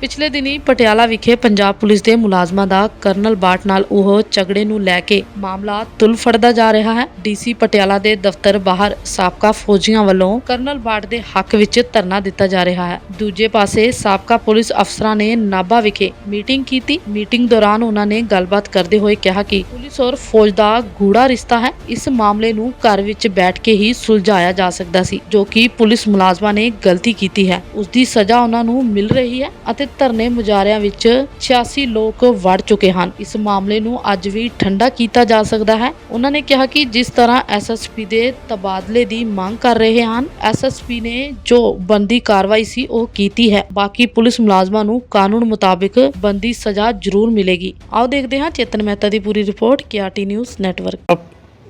ਪਿਛਲੇ ਦਿਨੀ ਪਟਿਆਲਾ ਵਿਖੇ ਪੰਜਾਬ ਪੁਲਿਸ ਦੇ ਮੁਲਾਜ਼ਮਾਂ ਦਾ ਕਰਨਲ ਬਾਟ ਨਾਲ ਉਹ ਝਗੜੇ ਨੂੰ ਲੈ ਕੇ ਮਾਮਲਾ ਤੁਲ ਫੜਦਾ ਜਾ ਰਿਹਾ ਹੈ। ਡੀਸੀ ਪਟਿਆਲਾ ਦੇ ਦਫ਼ਤਰ ਬਾਹਰ ਸਾਬਕਾ ਫੌਜੀਆਂ ਵੱਲੋਂ ਕਰਨਲ ਬਾਟ ਦੇ ਹੱਕ ਵਿੱਚ ਧਰਨਾ ਦਿੱਤਾ ਜਾ ਰਿਹਾ ਹੈ। ਦੂਜੇ ਪਾਸੇ ਸਾਬਕਾ ਪੁਲਿਸ ਅਫਸਰਾਂ ਨੇ ਨਾਭਾ ਵਿਖੇ ਮੀਟਿੰਗ ਕੀਤੀ। ਮੀਟਿੰਗ ਦੌਰਾਨ ਉਹਨਾਂ ਨੇ ਗੱਲਬਾਤ ਕਰਦੇ ਹੋਏ ਕਿਹਾ ਕਿ ਪੁਲਿਸ ਔਰ ਫੌਜ ਦਾ ਗੂੜਾ ਰਿਸ਼ਤਾ ਹੈ। ਇਸ ਮਾਮਲੇ ਨੂੰ ਘਰ ਵਿੱਚ ਬੈਠ ਕੇ ਹੀ ਸੁਲਝਾਇਆ ਜਾ ਸਕਦਾ ਸੀ, ਜੋ ਕਿ ਪੁਲਿਸ ਮੁਲਾਜ਼ਮਾਂ ਨੇ ਗਲਤੀ ਕੀਤੀ ਹੈ। ਉਸ ਦੀ ਸਜ਼ਾ ਉਹਨਾਂ ਨੂੰ ਮਿਲ ਰਹੀ ਹੈ ਅਤੇ ਧਰਨੇ ਮੁਜ਼ਾਹਰਿਆਂ ਵਿੱਚ 86 ਲੋਕ ਵੜ ਚੁੱਕੇ ਹਨ। ਇਸ ਮਾਮਲੇ ਨੂੰ ਅੱਜ ਵੀ ਠੰਡਾ ਕੀਤਾ ਜਾ ਸਕਦਾ ਹੈ। ਉਹਨਾਂ ਨੇ ਕਿਹਾ ਕਿ ਜਿਸ ਤਰ੍ਹਾਂ ਐਸਐਸਪੀ ਦੇ ਤਬਾਦਲੇ ਦੀ ਮੰਗ ਕਰ ਰਹੇ ਹਨ ਐਸਐਸਪੀ ਨੇ ਜੋ ਬੰਦੀ ਕਾਰਵਾਈ ਸੀ ਉਹ ਕੀਤੀ ਹੈ। ਬਾਕੀ ਪੁਲਿਸ ਮੁਲਾਜ਼ਮਾਂ ਨੂੰ ਕਾਨੂੰਨ ਮੁਤਾਬਿਕ ਬੰਦੀ ਸਜ਼ਾ ਜ਼ਰੂਰ ਮਿਲੇਗੀ। ਆਓ ਦੇਖਦੇ ਹਾਂ ਚੇਤਨ ਮਹਿਤਾ ਦੀ ਪੂਰੀ report. ਕਿਆਟੀ news network.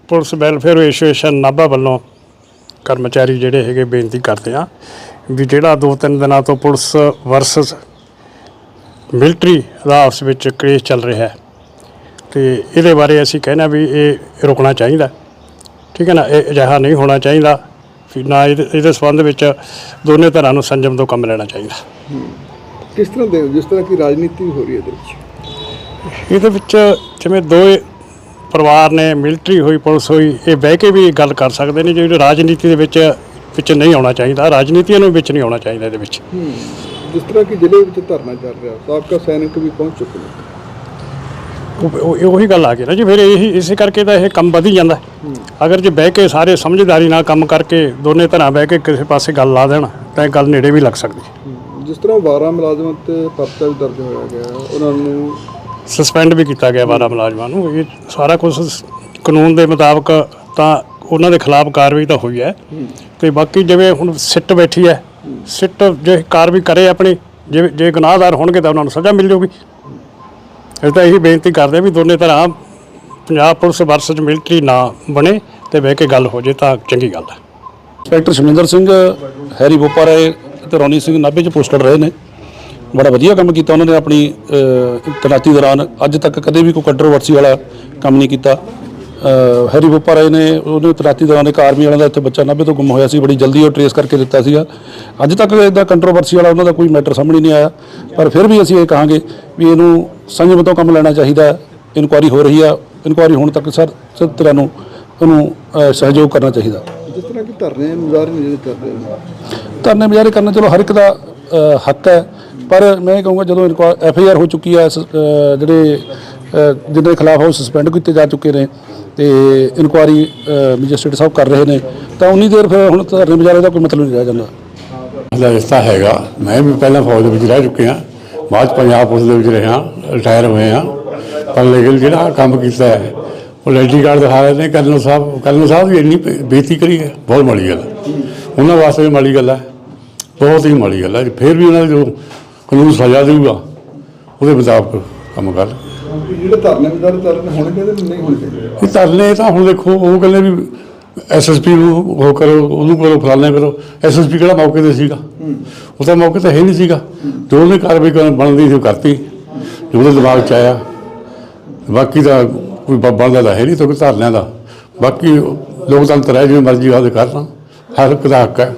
Police welfare association Nabha ਵੱਲੋਂ ਕਰਮਚਾਰੀ ਜਿਹੜੇ ਹੈਗੇ ਬੇਨਤੀ ਕਰਦੇ ਆ ਵੀ ਜਿਹੜਾ ਦੋ ਤਿੰਨ ਦਿਨਾਂ ਤੋਂ ਪੁਲਿਸ ਵਰਸਸ ਮਿਲਟਰੀ ਦਾ ਆਪਸ ਵਿੱਚ ਕੇਸ ਚੱਲ ਰਿਹਾ ਹੈ ਤੇ ਇਹਦੇ ਬਾਰੇ ਅਸੀਂ ਕਹਿੰਦੇ ਵੀ ਇਹ ਰੁਕਣਾ ਚਾਹੀਦਾ। ਠੀਕ ਹੈ ਨਾ? ਇਹ ਅਜਿਹਾ ਨਹੀਂ ਹੋਣਾ ਚਾਹੀਦਾ ਨਾ ਇਹਦੇ ਇਹਦੇ ਸੰਬੰਧ ਵਿੱਚ ਦੋਨੇ ਧਿਰਾਂ ਨੂੰ ਸੰਜਮ ਤੋਂ ਕੰਮ ਲੈਣਾ ਚਾਹੀਦਾ। ਕਿਸ ਤਰ੍ਹਾਂ ਦੇ ਜਿਸ ਤਰ੍ਹਾਂ ਕੀ ਰਾਜਨੀਤੀ ਹੋ ਰਹੀ ਹੈ ਇਹਦੇ ਵਿੱਚ। ਇਹਦੇ ਵਿੱਚ ਜਿਵੇਂ ਦੋ ਪਰਿਵਾਰ ਨੇ ਮਿਲਟਰੀ ਹੋਈ ਪੁਲਿਸ ਹੋਈ ਇਹ ਬਹਿ ਕੇ ਵੀ ਗੱਲ ਕਰ ਸਕਦੇ ਨੇ ਜਿਹੜੀ ਰਾਜਨੀਤੀ ਦੇ ਵਿੱਚ ਵਿੱਚ ਨਹੀਂ ਆਉਣਾ ਚਾਹੀਦਾ। ਰਾਜਨੀਤੀਆਂ ਨੂੰ ਵਿੱਚ ਨਹੀਂ ਆਉਣਾ ਚਾਹੀਦਾ ਇਹਦੇ ਵਿੱਚ। ਜਿਸ ਤਰ੍ਹਾਂ ਕਿ ਜ਼ਿਲ੍ਹੇ ਵਿੱਚ ਧਰਨਾ ਚੱਲ ਰਿਹਾ ਸਾਬਕਾ ਸੈਨਿਕ ਵੀ ਪਹੁੰਚ ਚੁੱਕੇ ਨੇ। ਉਹ- ਉਹ- ਗੱਲ ਆ ਗਈ ਨਾ ਜੀ ਫਿਰ ਇਹੀ ਇਸੇ ਕਰਕੇ ਤਾਂ ਇਹ ਕੰਮ ਵਧੀ ਜਾਂਦਾ। ਅਗਰ ਜੇ ਬਹਿ ਕੇ ਸਾਰੇ ਸਮਝਦਾਰੀ ਨਾਲ ਕੰਮ ਕਰਕੇ ਦੋਨੇ ਤਰ੍ਹਾਂ ਬਹਿ ਕੇ ਕਿਸੇ ਪਾਸੇ ਗੱਲ ਲਾ ਦੇਣ ਤਾਂ ਇਹ ਗੱਲ ਨੇੜੇ ਵੀ ਲੱਗ ਸਕਦੀ। ਜਿਸ ਤਰ੍ਹਾਂ 12 ਮੁਲਾਜ਼ਮਾਂ ਤੇ ਪਰਚਾ ਵੀ ਦਰਜ ਹੋਇਆ ਗਿਆ ਉਹਨਾਂ ਨੂੰ ਸਸਪੈਂਡ ਵੀ ਕੀਤਾ ਗਿਆ 12 ਮੁਲਾਜ਼ਮਾਂ ਨੂੰ, ਇਹ ਸਾਰਾ ਕੁਝ ਕਾਨੂੰਨ ਦੇ ਮੁਤਾਬਕ ਤਾਂ ਉਹਨਾਂ ਦੇ ਖਿਲਾਫ ਕਾਰਵਾਈ ਤਾਂ ਹੋਈ ਹੈ। ਤੇ ਬਾਕੀ ਜਿਵੇਂ ਹੁਣ ਸਿੱਟ ਬੈਠੀ ਹੈ, ਸਿੱਟ ਜੇ ਕਾਰਵਾਈ ਕਰੇ ਆਪਣੀ, ਜੇ ਜੇ ਗੁਨਾਹਗਾਰ ਹੋਣਗੇ ਤਾਂ ਉਹਨਾਂ ਨੂੰ ਸਜ਼ਾ ਮਿਲ ਜਾਊਗੀ ਇਹ ਤਾਂ ਇਹੀ ਬੇਨਤੀ ਕਰਦੇ ਵੀ ਦੋਨੇ ਤਰ੍ਹਾਂ ਪੰਜਾਬ ਪੁਲਿਸ ਵਰਸਸ ਮਿਲਟਰੀ ਨਾ ਬਣੇ ਤੇ ਬਹਿ ਕੇ ਗੱਲ ਹੋ ਜੇ ਤਾਂ ਚੰਗੀ ਗੱਲ ਹੈ। ਇੰਸਪੈਕਟਰ ਸੁਮਿੰਦਰ ਸਿੰਘ, ਹੈਰੀ ਬੋਪਾ ਰਾਏ ਤੇ ਰੌਣੀ ਸਿੰਘ ਨਾਭੇ 'ਚ ਪੋਸਟਡ ਰਹੇ ਨੇ। ਬੜਾ ਵਧੀਆ ਕੰਮ ਕੀਤਾ ਉਹਨਾਂ ਨੇ ਆਪਣੀ ਤੈਨਾਤੀ ਦੌਰਾਨ। ਅੱਜ ਤੱਕ ਕਦੇ ਵੀ ਕੋਈ ਕੰਟਰੋਵਰਸੀ ਵਾਲਾ ਕੰਮ ਨਹੀਂ ਕੀਤਾ। ਹੈਰੀ ਬੋਪਾ ਰਾਏ ਨੇ ਉਹਨੇ ਤੈਨਾਤੀ ਦੌਰਾਨ ਇੱਕ ਆਰਮੀ ਵਾਲਾ ਦਾ ਇੱਥੇ ਬੱਚਾ ਨਾਭੇ ਤੋਂ ਗੁੰਮ ਹੋਇਆ ਸੀ ਬੜੀ ਜਲਦੀ ਉਹ ਟਰੇਸ ਕਰਕੇ ਦਿੱਤਾ ਸੀਗਾ। ਅੱਜ ਤੱਕ ਇਦਾਂ ਕੰਟਰੋਵਰਸੀ ਵਾਲਾ ਉਹਨਾਂ ਦਾ ਕੋਈ ਮੈਟਰ ਸਾਹਮਣੇ ਨਹੀਂ ਆਇਆ। ਪਰ ਫਿਰ ਵੀ ਅਸੀਂ ਇਹ ਕਹਾਂਗੇ ਵੀ ਇਹਨੂੰ ਸੰਯਮ ਤੋਂ ਕੰਮ ਲੈਣਾ ਚਾਹੀਦਾ। ਇਨਕੁਆਰੀ ਹੋ ਰਹੀ ਆ। ਇਨਕੁਆਰੀ ਹੋਣ ਤੱਕ ਸਰ ਸਭ ਤਰ੍ਹਾਂ ਨੂੰ ਉਹਨੂੰ ਸਹਿਯੋਗ ਕਰਨਾ ਚਾਹੀਦਾ। ਜਿਸ ਤਰ੍ਹਾਂ ਕਿ ਧਰਨੇ ਮੁਜ਼ਾਹਰੇ ਨੇ ਜਿਹੜੇ ਚੱਲ ਰਹੇ ਧਰਨੇ ਮੁਜ਼ਾਹਰੇ ਕਰਨਾ ਚਲੋ ਹਰ ਇੱਕ ਦਾ ਹੱਕ ਹੈ। ਪਰ ਮੈਂ ਇਹ ਕਹੂੰਗਾ ਜਦੋਂ ਐਫ ਆਈ ਆਰ ਹੋ ਚੁੱਕੀ ਹੈ ਜਿਹੜੇ ਅ, ਜਿਹਨਾਂ ਦੇ ਖਿਲਾਫ ਉਹ ਸਸਪੈਂਡ ਕੀਤੇ ਜਾ ਚੁੱਕੇ ਨੇ ਤੇ ਇਨਕੁਆਰੀ ਮੈਜਿਸਟ੍ਰੇਟ ਸਾਹਿਬ ਕਰ ਰਹੇ ਨੇ ਤਾਂ ਉਨੀ ਦੇਰ ਫਿਰ ਹੁਣ ਧਰਨੇ ਮੁਜ਼ਾਹਰੇ ਦਾ ਕੋਈ ਮਤਲਬ ਨਹੀਂ ਰਹਿ ਜਾਂਦਾ। ਦਾ ਰਿਸ਼ਤਾ ਹੈਗਾ। ਮੈਂ ਵੀ ਪਹਿਲਾਂ ਫੌਜ ਦੇ ਵਿੱਚ ਰਹਿ ਚੁੱਕਿਆ ਬਾਅਦ 'ਚ ਪੰਜਾਬ ਪੁਲਿਸ ਦੇ ਵਿੱਚ ਰਿਹਾ ਰਿਟਾਇਰ ਹੋਏ ਆ ਪਰ ਲੇਕਿਨ ਜਿਹੜਾ ਕੰਮ ਕੀਤਾ ਹੈ ਉਹ ਲੈਟੀ ਕਾਰਡ ਦਿਖਾ ਰਹੇ ਨੇ ਕਰਨਲ ਸਾਹਿਬ। ਕਰਨਲ ਸਾਹਿਬ ਵੀ ਇੰਨੀ ਬੇ- ਬੇਇੱਜ਼ਤੀ ਕਰੀ ਹੈ ਬਹੁਤ ਮਾੜੀ ਗੱਲ ਉਹਨਾਂ ਵਾਸਤੇ ਵੀ ਮਾੜੀ ਗੱਲ ਹੈ। ਬਹੁਤ ਹੀ ਮਾੜੀ ਗੱਲ ਹੈ। ਫਿਰ ਵੀ ਉਹਨਾਂ ਦੇ ਜੋ ਕਾਨੂੰਨ ਸਜ਼ਾ ਦੇਊਗਾ ਉਹਦੇ ਮੁਤਾਬਕ ਕੰਮ ਕਰ। ਜਿਹੜੇ ਧਰਨੇ ਚੱਲ ਰਹੇ ਹੋਣਗੇ ਤੇ ਨਹੀਂ ਹੋਣਗੇ ਇਹ ਧਰਨੇ ਤਾਂ ਹੁਣ ਦੇਖੋ ਉਹ ਕਹਿੰਦੇ ਵੀ ਐਸਐਸਪੀ ਨੂੰ ਉਹ ਕਰੋ ਉਹਨੂੰ ਕਰੋ ਫਲਾਣਾ ਕਰੋ। ਐਸਐਸਪੀ ਕਿਹੜਾ ਮੌਕੇ ਤੇ ਸੀਗਾ? ਉਹ ਤਾਂ ਮੌਕੇ ਤੇ ਹੈ ਨਹੀਂ ਸੀਗਾ। ਜੋ ਉਹਨੇ ਕਾਰਵਾਈ ਕਰਨ ਬਣਦੀ ਸੀ ਉਹ ਕਰਤੀ। ਜੋ ਉਹਦੇ ਦਿਮਾਗ 'ਚ ਆਇਆ। ਬਾਕੀ ਦਾ ਕੋਈ ਬੱਬਾਂ ਦਾ ਹੈ ਨਹੀਂ ਤਾਂ ਕੋਈ ਧਰਨਿਆਂ ਦਾ। ਬਾਕੀ ਲੋਕਤੰਤਰ ਹੈ ਜਿਵੇਂ ਮਰਜ਼ੀ ਆਦੇ ਕਰਨਾ ਹਰ ਇੱਕ ਦਾ ਹੱਕ ਹੈ।